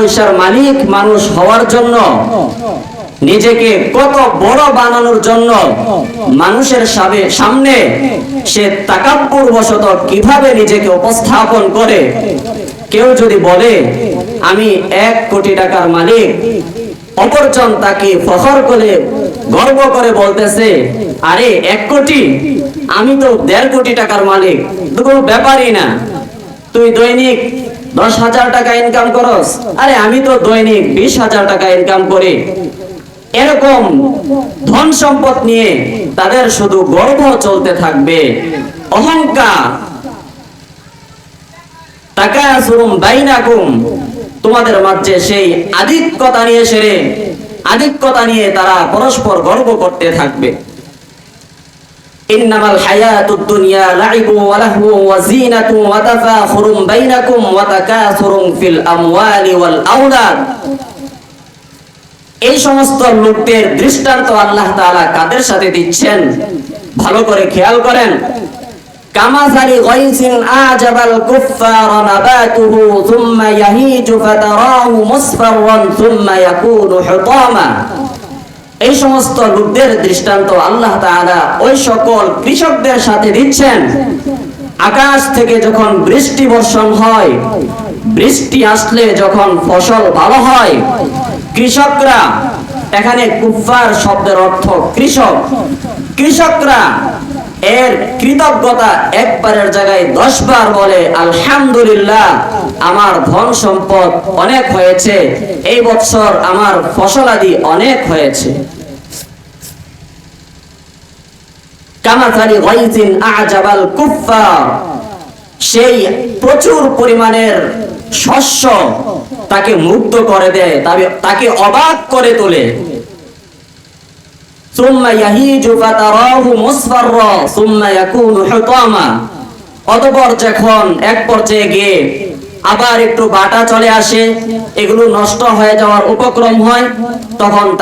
পয়সার মালিক মানুষ হওয়ার জন্য, নিজেকে কত বড় বানানোর জন্য মানুষের সামনে সে তাকাব্বুর বশত কীভাবে নিজেকে উপস্থাপন করে? কেউ যদি বলে, আমি এক কোটি টাকার মালিক অপরজন তাকে ফখর করে গর্ব করে বলতেছে, আরে, এক কোটি? আমি তো দেড় কোটি টাকার মালিক। তো কোনো ব্যাপারই না। তুই দৈনিক দশ হাজার টাকা ইনকাম করস আরে আমি তো দৈনিক বিশ হাজার টাকা ইনকাম করি। এরকম ধন সম্পদ নিয়ে তাদের শুধু গর্ব চলতে থাকবে। অহংকার। বাইনাকুম। তোমাদের মাঝে সেই আধিক্যতা নিয়ে সেরে, আধিক্যতা নিয়ে তারা পরস্পর গর্ব করতে থাকবে। ইন্নামাল হায়াতুদ দুনিয়া লাইবুন ওয়া লাহবুন ওয়া জিনাতুন ওয়া তাফাখুরুম বাইনাকুম ওয়া এই সমস্ত লোকদের দৃষ্টান্ত আল্লাহ তালা কাদের সাথে দিচ্ছেন? ভালো করে খেয়াল করেন। কামাসালি গাইসিন আজাবাল কুফফার নাবাতুহু সুম্মা ইয়াহীজু ফাতারাহু মুসফাররান সুম্মা ইয়াকুনু হুতামা। এই সমস্ত লোকদের দৃষ্টান্ত আল্লাহ তাআলা ওই সকল কৃষকদের সাথে দিচ্ছেন। আকাশ থেকে যখন বৃষ্টি বর্ষণ হয়, বৃষ্টি আসলে যখন ফসল ভালো হয়, কৃষকরা, এখানে কুফার শব্দের অর্থ কৃষক। কৃষকরা এর কৃতজ্ঞতা একবারের জায়গায় দশ বার বলে, আলহামদুলিল্লাহ, আমার ধন সম্পদ অনেক হয়েছে। এই বছর আমার ফসলাদি অনেক হয়েছে। কামাথালি গাইজিন আজাবাল কুফফার। সেই প্রচুর পরিমাণের শস্য তাকে মুগ্ধ করে দেয় তাকে অবাক করে তোলে।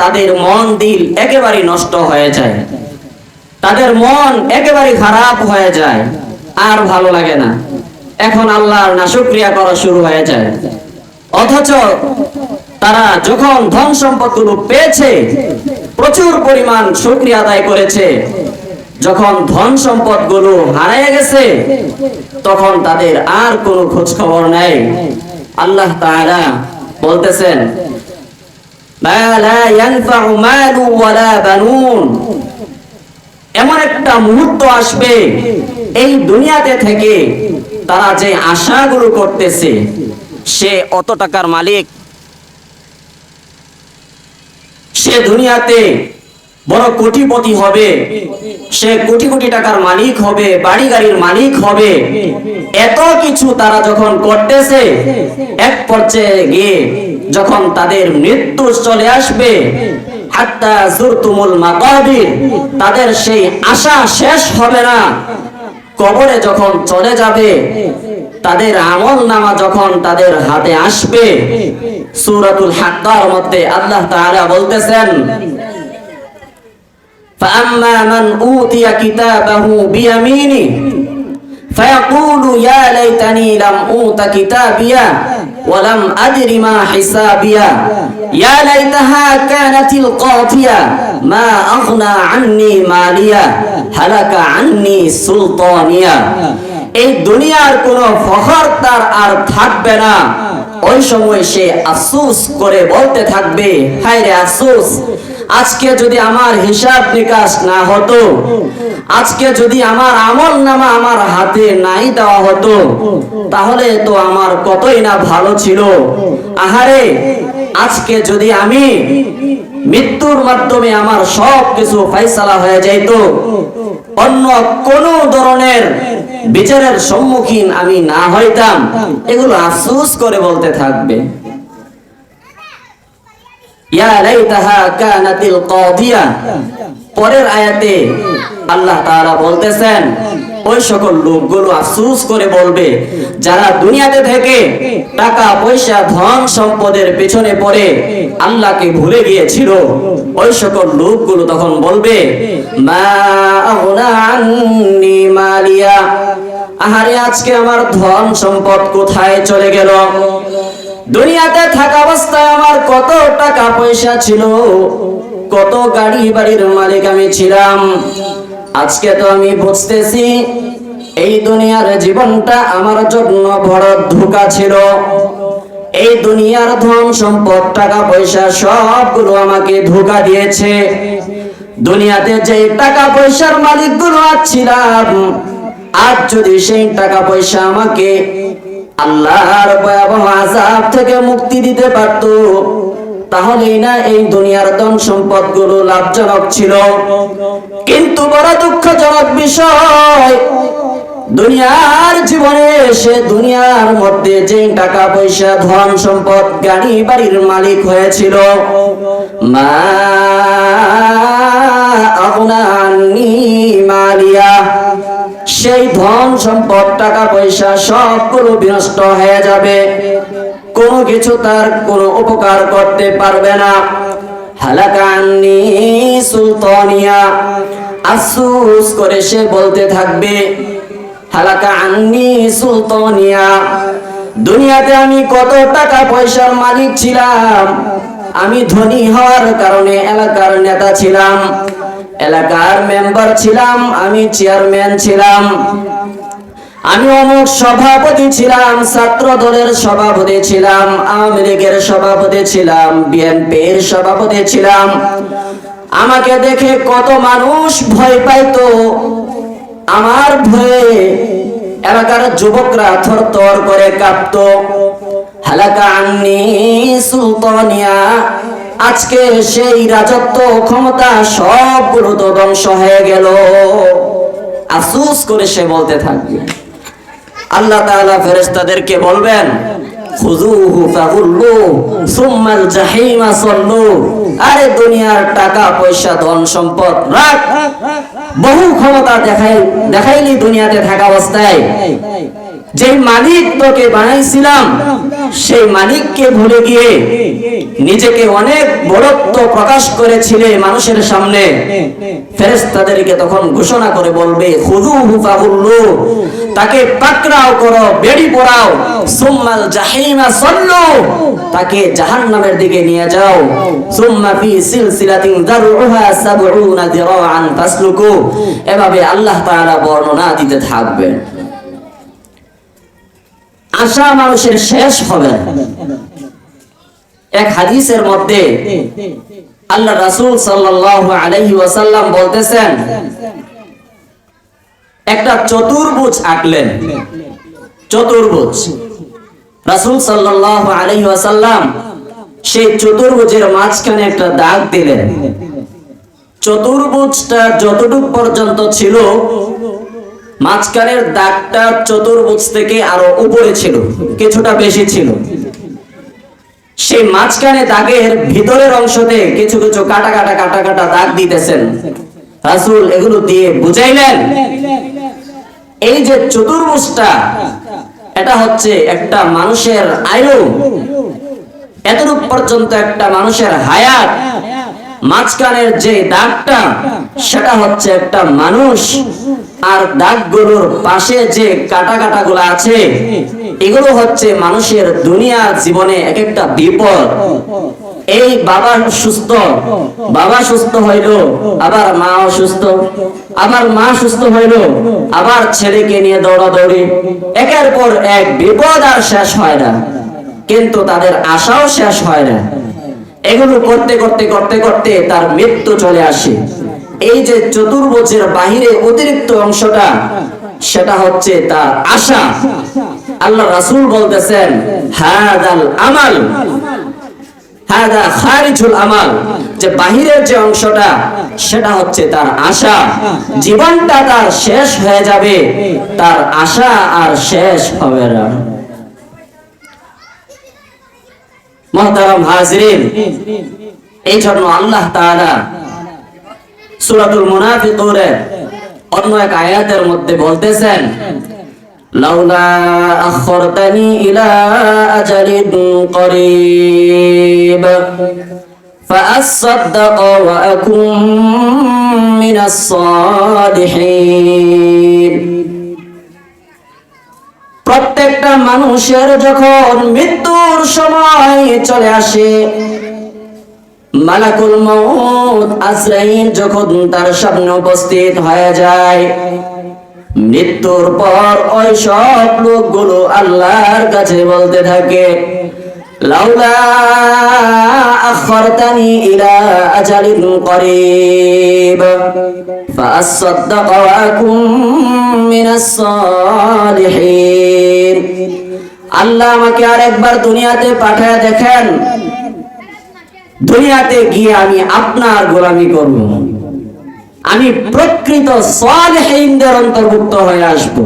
তাদের মন একেবারে নষ্ট হয়ে যায়। তাদের মন একেবারে খারাপ হয়ে যায়, আর ভালো লাগে না। এখন আল্লাহর নাশক্রিয়া করা শুরু হয়ে যায়। অথচ তারা যখন ধন সম্পদগুলো পেয়েছে প্রচুর পরিমাণ শুক্রিয়া আদায় করেছে। যখন ধন সম্পদগুলো হারিয়ে গেছে, তখন তাদের আর কোনো খোঁজ খবর নেই। আল্লাহ তাআলা বলতেছেন এমন একটা মুহূর্ত আসবে এই দুনিয়াতে থেকে তারা যে আশাগুলো করতেছে, সে অত টাকার মালিক সে দুনিয়াতে বড় কোটিপতি হবে। সে কোটি কোটি টাকার মালিক হবে বাড়ি গাড়ির মালিক হবে। এত কিছু তারা যখন করতেছে, এক পর্যায়ে গিয়ে যখন তাদের মৃত্যু চলে আসবে, হাত্তা জুরতুমুল মাকাবির, তাদের সেই আশা শেষ হবে না। কবরে যখন চলে যাবে, তাদের আমল নামা যখন তাদের হাতে আসবে সূরাতুল হাক্কার মধ্যে আল্লাহ তাআলা বলতেছেন فأما من أوتي كتابه بيمينه فيقول يا ليتني لم أوت كتابيا ولم أدر ما حسابيا يا ليتها كانت القاضية ما أغنى عني ماليا هلك عني سلطانيا এই দুনিয়ার কোন ফখর তার আর থাকবে না। ওই সময় সে আফসোস করে বলতে থাকবে হায় রে আফসোস আজকে যদি আমার হিসাব নিকাশ না হতো আজকে যদি আমার আমল নামা আমার হাতে নাই দেওয়া হতো তাহলে তো আমার কতই না ভালো ছিল। আহারে আজকে যদি আমি মৃত্যুর মাধ্যমে আমার সব কিছু ফাইসালা হয়ে যাইত। অন্য কোন ধরনের বিচারের সম্মুখীন আমি না হইতাম। এগুলো আফসোস করে বলতে থাকবে। পরের আয়াতে আল্লাহ তাআলা বলতেছেন ওই সকল লোকগুলো আফসোস করে বলবে, যারা দুনিয়াতে থেকে টাকা, পয়সা, ধন সম্পদের পেছনে পড়ে আল্লাহকে ভুলে গিয়েছিল, ওই সকল লোকগুলো তখন বলবে মালিয়া, আহারে আজকে আমার ধন সম্পদ কোথায় চলে গেল? দুনিয়াতে থাকা অবস্থায় আমার কত টাকা পয়সা ছিল, কত গাড়ি বাড়ির মালিক আমি ছিলাম আজকে তো আমি বুঝতেছি এই দুনিয়ার জীবনটা আমার জন্য বড় ধোকা ছিল। এই দুনিয়ার ধন সম্পদ, টাকা পয়সা সবগুলো আমাকে ধোকা দিয়েছে। দুনিয়াতে যে টাকা পয়সার মালিকগুলো ছিলাম আজ যদি সেই টাকা পয়সা আমাকে আল্লাহর ভয়াবহ আযাব থেকে মুক্তি দিতে পারত তাহলেই না এই দুনিয়ার ধন সম্পদগুলো লাভজনক ছিল। কিন্তু বড় দুঃখজনক বিষয়, দুনিয়ার জীবনে এসে দুনিয়ার মধ্যে যে টাকা পয়সা ধন সম্পদ, গাড়ি বাড়ির মালিক হয়েছিল। মা মালিয়া, সেই ধন সম্পদ টাকা পয়সা সবগুলো বিনষ্ট হয়ে যাবে। কোনো কিছু তার কোনো উপকার করতে পারবে না। হালাকান্নি সুলতানিয়া, আফসুস করে সে বলতে থাকবে হালাকা আন্নি সুলতানিয়া, দুনিয়াতে আমি কত টাকা পয়সার মালিক ছিলাম, আমি ধনী হওয়ার কারণে এলাকার নেতা ছিলাম, এলাকার মেম্বার ছিলাম, আমি চেয়ারম্যান ছিলাম। আমি অমুক সভাপতি ছিলাম, ছাত্র দলের সভাপতি ছিলাম, আওয়ামী লীগের সভাপতি ছিলাম, বিএনপির সভাপতি ছিলাম। আমাকে দেখে কত মানুষ ভয় পাইতো। আমার ভয়ে এলাকার যুবকরা থর থর করে কাঁপত। হালাকা আন্নি সুলতানিয়া আজকে সেই রাজত্ব ক্ষমতা সবগুলো তো ধ্বংস হয়ে গেল। আফসোস করে সে বলতে থাকবে। আল্লাহ তাআলা ফেরেশতাদেরকে বলবেন, খুযুহু ফাগুল্লু, সুম্মাল জাহিমা সাল্লু। আরে দুনিয়ার টাকা, পয়সা, ধন সম্পদ, রাখ। বহু ক্ষমতা দেখাই দেখাইলি দুনিয়াতে থাকা অবস্থায়। যে মালিক তোকে বানাইছিলাম, সেই মালিককে ভুলে গিয়ে নিজেকে অনেক বড়ত্ব প্রকাশ করেছিলে মানুষের সামনে। ফেরেশতাদেরকে তখন ঘোষণা করে বলবে খুদু হুফাহুল্লু তাকে পাকড়াও করো, বেড়ি পড়াও, সুম্মাল জাহিমা সল্লু, তাকে জাহান্নামের দিকে নিয়ে যাও। সুম্মা ফি সিলসিলাতিন দারউহা সাবউনা দিরাআন ফাসলুকু। এভাবে আল্লাহ তাআলা বর্ণনা দিতে থাকবেন। আশা মানুষের শেষ হবে। এক হাদিসের মধ্যে আল্লাহ রাসূল সাল্লাল্লাহু আলাইহি ওয়াসাল্লাম বলতেছেন, একটা চতুর্ভুজ আঁকলেন। চতুর্ভুজ। রাসূল সাল্লাল্লাহু আলাইহি ওয়াসাল্লাম সেই চতুর্ভুজের মাঝখানে একটা দাগ দিলেন। চতুর্ভুজটা যতটুকু পর্যন্ত ছিল মাঝখানের দাগটা চতুর্ভুজ থেকে আরও উপরে ছিল, কিছুটা বেশি ছিল। সেই মাঝখানে দাগের ভিতরের অংশতে কিছু কিছু কাটা কাটা কাটা কাটা দাগ দিতেছেন। রাসূল এগুলো দিয়ে বুঝাইলেন, এই যে চতুর্ভুজটা, এটা হচ্ছে একটা মানুষের আয়ু। এতটুক পর্যন্ত একটা মানুষের হায়াত। মাঝখানের যে দাগটা, সেটা হচ্ছে একটা মানুষ। আর দাগগুলোর পাশে যে কাটা কাটা গুলো আছে, এগুলো হচ্ছে মানুষের দুনিয়া জীবনে এক একটা বিপদ। এই বাবা সুস্থ বাবা সুস্থ হইল, আবার মা অসুস্থ আবার মা সুস্থ হইল, আবার ছেলেকে নিয়ে দৌড়াদৌড়ি। একের পর এক বিপদ আর শেষ হয় না। কিন্তু তাদের আশাও শেষ হয় না। এগুলো করতে করতে করতে করতে তার মৃত্যু চলে আসে। এই যে চতুর্ভুজের বাহিরে অতিরিক্ত অংশটা, সেটা হচ্ছে তার আশা। আল্লাহ রাসূল বলতেছেন, হাদাল আমাল। আমাল। যে বাহিরের যে অংশটা, সেটা হচ্ছে তার আশা। জীবনটা তার শেষ হয়ে যাবে, তার আশা আর শেষ হবে না। মহতারাম হাজরিন এই জন্য আল্লাহ তাআলা সূরাতুল মুনাফিকুনের অন্য এক আয়াতের মধ্যে বলতেছেন লাউলা আখরতানি ইলা আজালিন করিব فأصدق وأكن من الصالحين প্রত্যেকটা মানুষের যখন মৃত্যুর সময় চলে আসে, মালাকুল মউত আজরাইল যখন তার সামনে উপস্থিত হয়ে যায়, মৃত্যুর পর ওই সব লোকগুলো আল্লাহর কাছে বলতে থাকে লাউলা আখরতানি ইলা আজালিন করিব فأصدق وأكن من الصالحين আল্লাহ আমাকে আরেকবার দুনিয়াতে পাঠায় দেখেন দুনিয়াতে গিয়ে আমি আপনার গোলামি করব আমি প্রকৃত সালেহীনদের অন্তর্ভুক্ত হয়ে আসব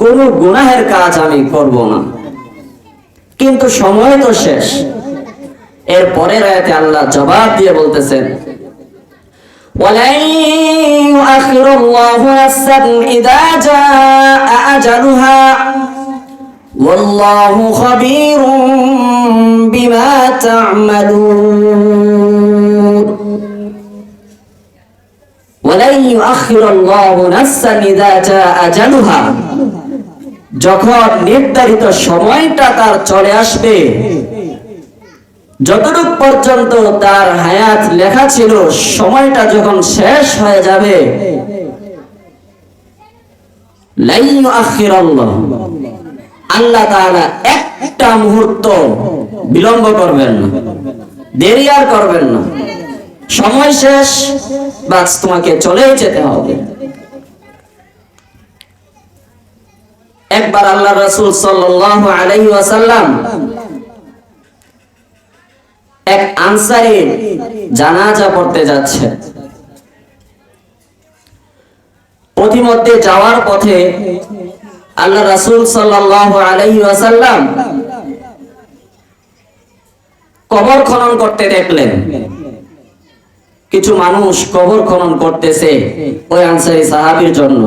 কোন গুনাহের কাজ আমি করব না কিন্তু সময় তো শেষ এর পরের আয়াতে আল্লাহ জবাব দিয়ে বলতেছেন ولن يؤخر الله نفسا إذا جاء أجلها যখন নির্ধারিত সময়টা তার চলে আসবে, যতটুক পর্যন্ত তার হায়াত লেখা ছিল, সময়টা যখন শেষ হয়ে যাবে আল্লাহ তাআলা একটা মুহূর্ত বিলম্ব করবেন না, দেরি আর করবেন না। সময় শেষ, বাস তোমাকে চলেই যেতে হবে। একবার আল্লাহ রাসূল ওয়াসাল্লাম এক আনসারি জানাজা পড়তে যাচ্ছে। পথিমধ্যে যাওয়ার পথে আল্লাহ রাসূল ওয়াসাল্লাম কবর খনন করতে দেখলেন। কিছু মানুষ কবর খনন করতেছে ওই আনসারি সাহাবীর জন্য।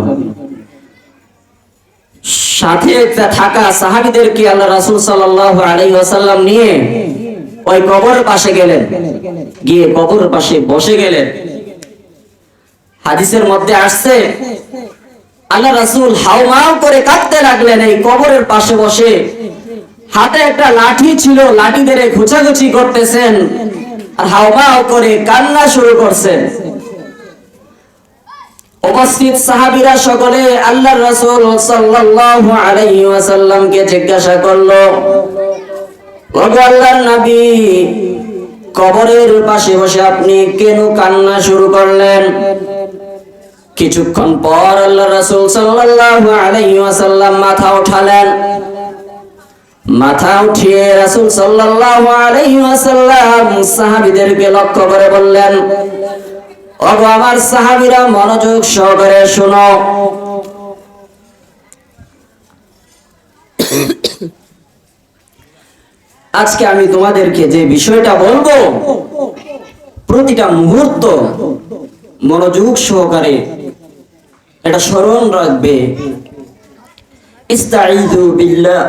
সাথে থাকা সাহাবীদেরকে আল্লাহ রাসূল আলাইহি ওয়াসাল্লাম নিয়ে ওই কবরের পাশে গেলেন। গিয়ে কবরের পাশে বসে গেলেন। হাদিসের মধ্যে আসছে, আল্লাহ রাসূল হাউমাউ করে কাঁদতে লাগলেন এই কবরের পাশে বসে। হাতে একটা লাঠি ছিল, লাঠি ধরে খুচাখুচি করতেছেন। আর হাউমাউ করে কান্না শুরু করছেন। উপস্থিত সাহাবীরা সকলে আল্লাহ রাসূল সাল্লাল্লাহু আলাইহি ওয়াসাল্লামকে জিজ্ঞাসা করল ওগো আল্লাহর নবী, কবরের পাশে বসে আপনি কেন কান্না শুরু করলেন? কিছুক্ষণ পর আল্লাহ রাসূল সাল্লাল্লাহু আলাইহি ওয়াসাল্লাম মাথা উঠালেন। মাথা উঠিয়ে রাসূল সাল্লাল্লাহু আলাইহি ওয়াসাল্লাম সাহাবীদেরকে লক্ষ্য করে বললেন ওগো আমার সাহাবীরা মনোযোগ সহকারে শোনো। আজকে আমি তোমাদেরকে যে বিষয়টা বলব, প্রতিটা মুহূর্ত মনোযোগ সহকারে, এটা স্মরণ রাখবে। ইস্তাইযু বিল্লাহ।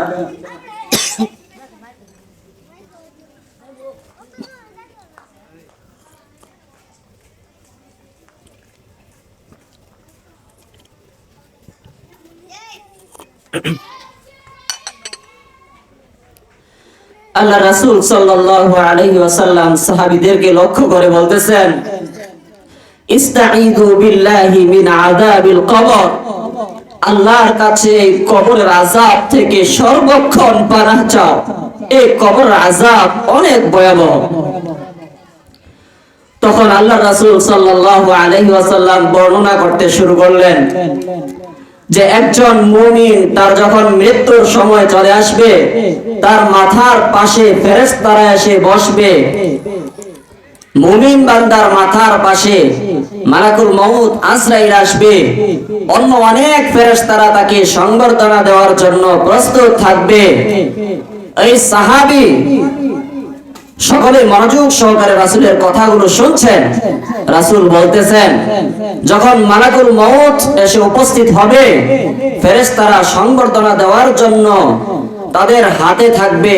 আল্লাহ রাসূল সাল্লাল্লাহু আলাইহি ওয়াসাল্লাম সাহাবীদেরকে লক্ষ্য করে বলতেছেন, ইস্তাঈদু বিল্লাহি মিন আযাবিল কবর। আল্লাহর কাছে কবরের আযাব থেকে সর্বক্ষণ চাও। এই কবরের আযাব অনেক ভয়াবহ। তখন আল্লাহ রাসূল সাল্লাল্লাহু আলাইহি ওয়াসাল্লাম বর্ণনা করতে শুরু করলেন যে একজন মুমিন তার যখন মৃত্যুর সময় চলে আসবে, তার মাথার পাশে ফেরেশতারা এসে বসবে। মুমিন বান্দার মাথার পাশে মালাকুল মউত আজরাইল আসবে। অন্য অনেক ফেরেশতারা তাকে সংবর্ধনা দেওয়ার জন্য প্রস্তুত থাকবে। এই সাহাবী সকলে মনোযোগ সহকারে রাসূলের কথাগুলো শুনছেন। রাসূল বলতেছেন, যখন মালাকুল মউত এসে উপস্থিত হবে, ফেরেশতারা সংবর্ধনা দেওয়ার জন্য তাদের হাতে থাকবে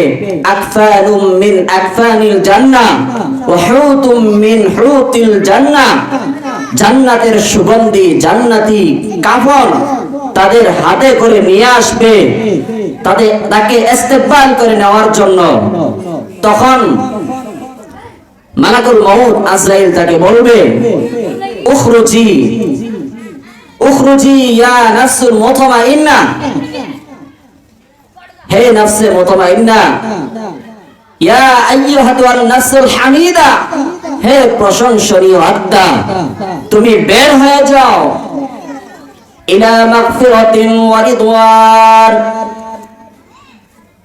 জান্নাতের সুগন্ধি, জান্নাতি কাফন তাদের হাতে করে নিয়ে আসবে। তাদের, তাকে ইস্তেকবাল করে নেওয়ার জন্য তখন মালাকুল মউত আজরাইল তাকে বলবে, উখরুজি উখরুজি ইয়া নাফসুল মুতমাইন্না। হে নফসে মুতমাইন্না, ইয়া আইয়ুহাতুন নাফসুল হামিদা। হে প্রশংসনীয় আত্মা, তুমি বের হয়ে যাও। ইলা মাগফিরাতিন ওয়া রিদওয়ান।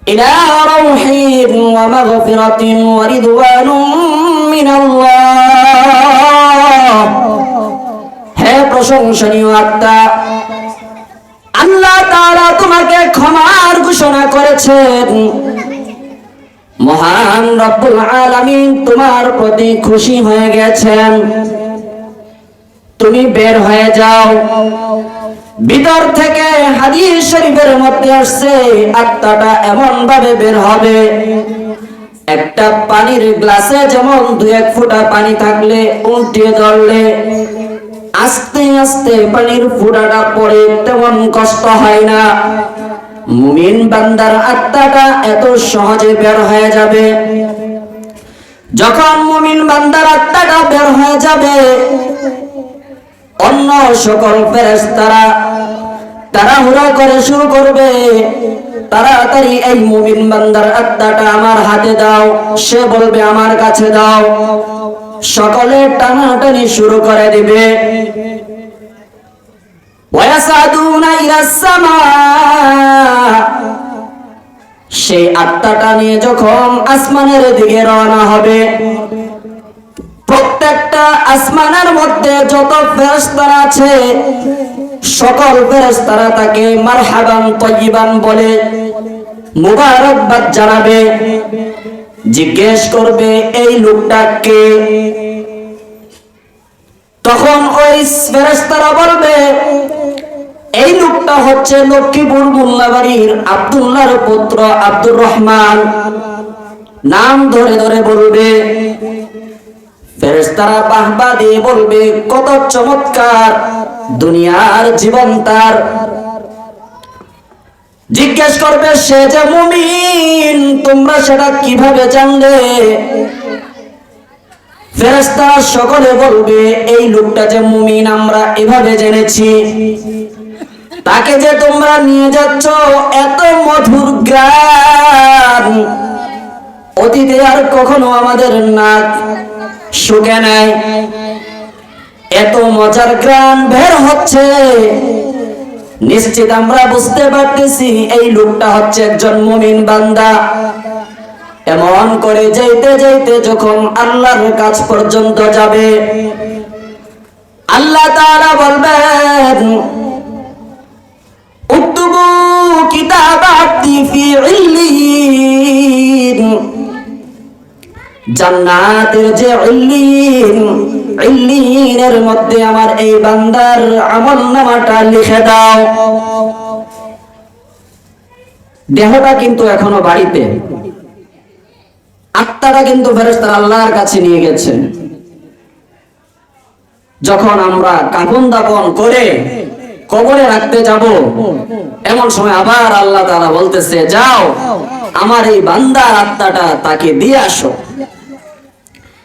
إلى روح ومغفرة ورضوان من الله হে প্রশংসনীয় আত্মা আল্লাহ তাআলা তোমাকে ক্ষমার ঘোষণা করেছেন মহান রব্বুল আলামিন তোমার প্রতি খুশি হয়ে গেছেন তুমি বের হয়ে যাও ভিতর থেকে হাদিস শরীফের মধ্যে আসছে, আত্মাটা এমন ভাবে বের হবে। একটা পানির গ্লাসে যেমন দু এক ফোঁটা পানি থাকলে, উল্টিয়ে ধরলে, আস্তে আস্তে পানির ফোঁটাটা পড়ে তেমন কষ্ট হয় না। মুমিন বান্দার আত্মাটা এত সহজে বের হয়ে যাবে। যখন মুমিন বান্দার আত্মাটা বের হয়ে যাবে অন্য সকল ফেরেশতারা তাড়াহুড়া করে শুরু করবে। তাড়াতাড়ি এই মুমিন বান্দার আত্মাটা আমার হাতে দাও, সে বলবে আমার কাছে দাও। সকলে টানাটানি শুরু করে দিবে। সেই আত্মাটা নিয়ে যখন আসমানের দিকে রওনা হবে প্রত্যেকটা আসমানের মধ্যে যত ফেরেশতারা আছে, সকল ফেরেশতারা তাকে মারহাবান, তয়্যিবান বলে মুবারকবাদ জানাবে, জিজ্ঞেস করবে, এই লোকটা কে? তখন ওই ফেরেশতারা বলবে, এই লোকটা হচ্ছে লক্ষ্মীপুর মোল্লাবাড়ির আব্দুল্লাহর পুত্র আব্দুর রহমান। নাম ধরে ধরে বলবে ফেরেশতারা বাহবা দিয়ে বলবে, কত চমৎকার দুনিয়ার জীবন তার। জিজ্ঞেস করবে, সে যে মুমিন, তোমরা সেটা কীভাবে জানলে? ফেরেশতারা সকলে বলবে, এই লোকটা যে মুমিন, আমরা এভাবে জেনেছি। তাকে যে তোমরা নিয়ে যাচ্ছ, এত মধুর গান অতীতে আর কখনো আমাদের নাক শুকে নাই। এত মজার গ্রান বের হচ্ছে। নিশ্চিত আমরা বুঝতে পারতেছি, এই লোকটা হচ্ছে একজন মুমিন বান্দা। এমন করে যাইতে যাইতে যখন আল্লাহর কাছ পর্যন্ত যাবে, আল্লাহ তাআলা বলবেন জান্নাতের যে মধ্যে আমার এই বান্দার আমল নামাটা লিখে দাও। দেহটা কিন্তু এখনও বাড়িতে। আত্মাটা কিন্তু ফেরেশতা আল্লাহর কাছে নিয়ে গেছে। যখন আমরা কাপন দাপন করে কবরে রাখতে যাব, এমন সময় আবার আল্লাহ তাআলা বলতেছে, যাও, আমার এই বান্দার আত্মাটা তাকে দিয়ে আসো।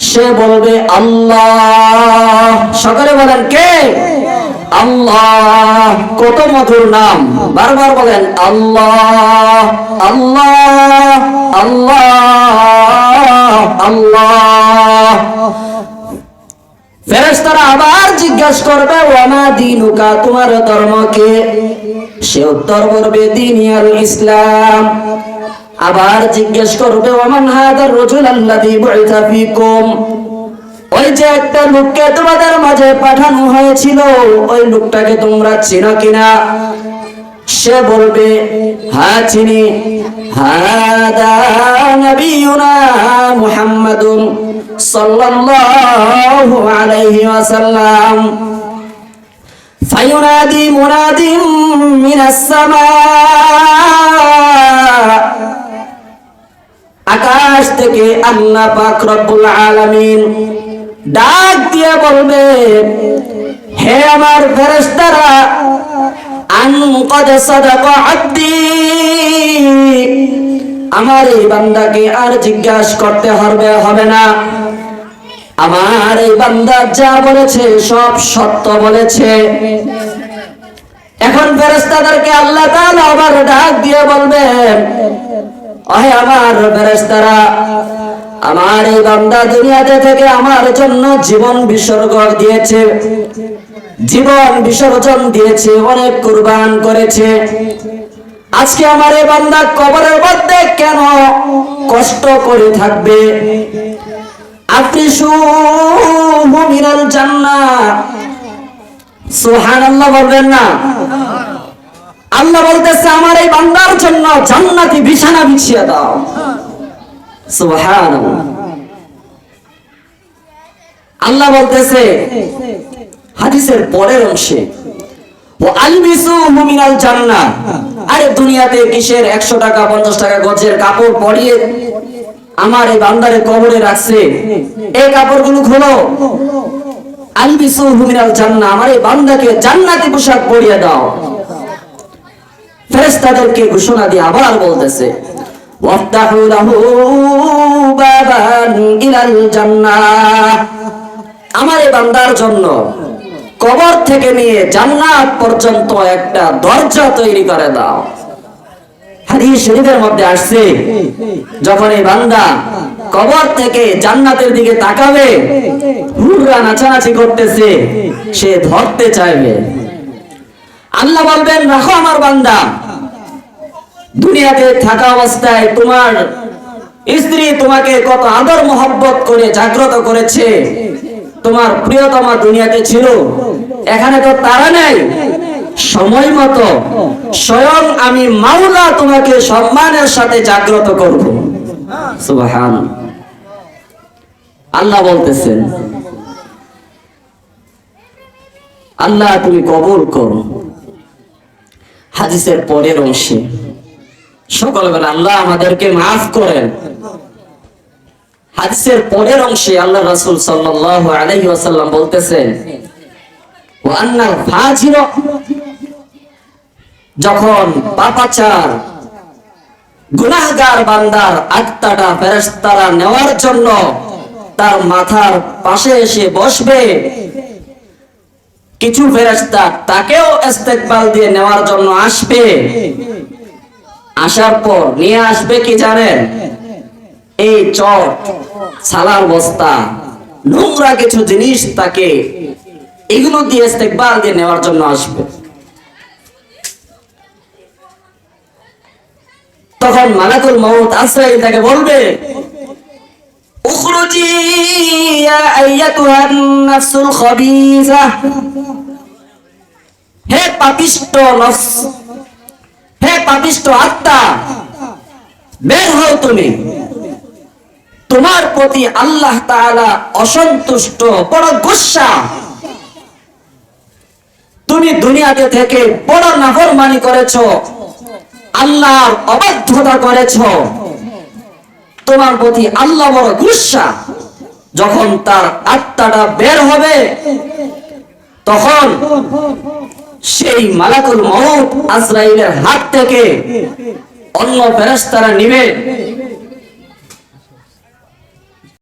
সে বলবে, আল্লাহ। সকলে বলেন, কে? আল্লাহ। কত মধুর নাম। বারবার বলেন, আল্লাহ আল্লাহ আল্লাহ আল্লাহ। ফেরেশতারা আবার জিজ্ঞাসা করবে, ওয়ামা দিনুকা? তোমার ধর্ম কে? সে উত্তর করবে দিনিয়াল ইসলাম। আবার জিজ্ঞেস করবে, ওমান হাদার রজুল আল্লাযী বুইতা ফীকুম? ওই যে একটা লোককে তোমাদের মাঝে পাঠানো হয়েছিল, ওই লোকটাকে তোমরা চিনো কিনা? সে বলবে হ্যাঁ চিনি। হাদা নবিয়ুনা মুহাম্মাদুন সাল্লাল্লাহু আলাইহি ওয়াসাল্লাম। ফায়ুনাদি মুনাদিম মিনাস সামা আকাশ থেকে আল্লাহ পাক রব্বুল আলামিন ডাক দিয়ে বলবে, হে আমার ফেরেশতারা, আন কদ সাদাকা আব্দি। আমার এই বান্দাকে আর জিজ্ঞাসা করতে হবে হবে না। আমার এই বান্দা যা বলেছে, সব সত্য বলেছে। এখন ফেরেশতাদেরকে আল্লাহ তাআলা আবার ডাক দিয়ে বলবেন অহে আমার ফেরেশতারা, আমার এই বান্দা দুনিয়াতে থেকে আমার জন্য জীবন বিসর্গ দিয়েছে। জীবন বিসর্জন দিয়েছে, অনেক কুরবান করেছে। আজকে আমার এই বান্দা কবরের মধ্যে কেন কষ্ট করে থাকবে? আপনি মিনাল জান্নাত। সুবহানাল্লাহ বলবেন না? আল্লাহ বলতেছে, আমার এই বান্দার জন্য জান্নাতি বিছানা বিছিয়ে দাও। সুবহানাল্লাহ। আল্লাহ বলতেছে, হাদিসের পরের অংশে, ও আলবিসু মিনাল জান্নাত আরে দুনিয়াতে কিসের 100 টাকা 50 টাকা গজের কাপড় পরিয়ে আমার এই বান্দারে কবরে রাখছে? এই কাপড়গুলো খোলো। আলবিসু মিনাল জান্নাহ আমার এই বান্দাকে জান্নাতি পোশাক পরিয়ে দাও। ফেরেশতাদেরকে ঘোষণা দিয়ে আবার বলতেছে আমার এই বান্দার জন্য কবর থেকে নিয়ে জান্নাত পর্যন্ত একটা দরজা তৈরি করে দাও। হাদিস শরীফের মধ্যে আসছে, যখন এই বান্দা কবর থেকে জান্নাতের দিকে তাকাবে, হুররা নাচানাচি করতেছে, সে ধরতে চাইবে। আল্লাহ বলবেন, রাখো আমার বান্দা। দুনিয়াতে থাকা অবস্থায় তোমার স্ত্রী তোমাকে কত আদর মোহব্বত করে জাগ্রত করেছে। তোমার প্রিয়তমা দুনিয়াতে ছিল। এখানে তো তারা নেই। সময় মতো স্বয়ং আমি মাওলা তোমাকে সম্মানের সাথে জাগ্রত করব। সুবহান। আল্লাহ বলতেছেন, আল্লাহ তুমি কবুল করো। হাদিসের পরের অংশে। সকল বেলা আল্লাহ আমাদেরকে মাফ করেন। হাদিসের পরের অংশে আল্লাহ রাসূল সাল্লাল্লাহু আলাইহি ওয়াসাল্লাম বলতেছেন যখন পাপাচার, গুনাহগার বান্দার আত্মাটা ফেরেশতারা নেওয়ার জন্য তার মাথার পাশে এসে বসবে কিছু ফেরেশতা তাকেও ইস্তেকবাল দিয়ে নেওয়ার জন্য আসবে। আসার পর নিয়ে আসবে কি জানেন? এই চট, সালার বস্তা, নোংরা কিছু জিনিস তাকে এগুলো দিয়ে ইস্তেকবাল দিয়ে নেওয়ার জন্য আসবে। তখন মালাকুল মউত আসরাইল তাকে বলবে, উখরুজি ইয়া আইয়াতুহান নাফসুল খাবিসা। পাপিষ্ট হে পাপিষ্ট আত্মা, বের হও তুমি। তোমার প্রতি আল্লাহ অসন্তুষ্ট, বড় গুসা। তুমি দুনিয়াতে থেকে বড় নাফরমানি করেছ, আল্লাহর অবাধ্যতা করেছ। তোমার প্রতি আল্লাহ বড় গুসা। যখন তার আত্মাটা বের হবে, তখন সেই মালাকুল মহ আজরাইলের হাত থেকে অন্য ফেরস্তারা নিবে।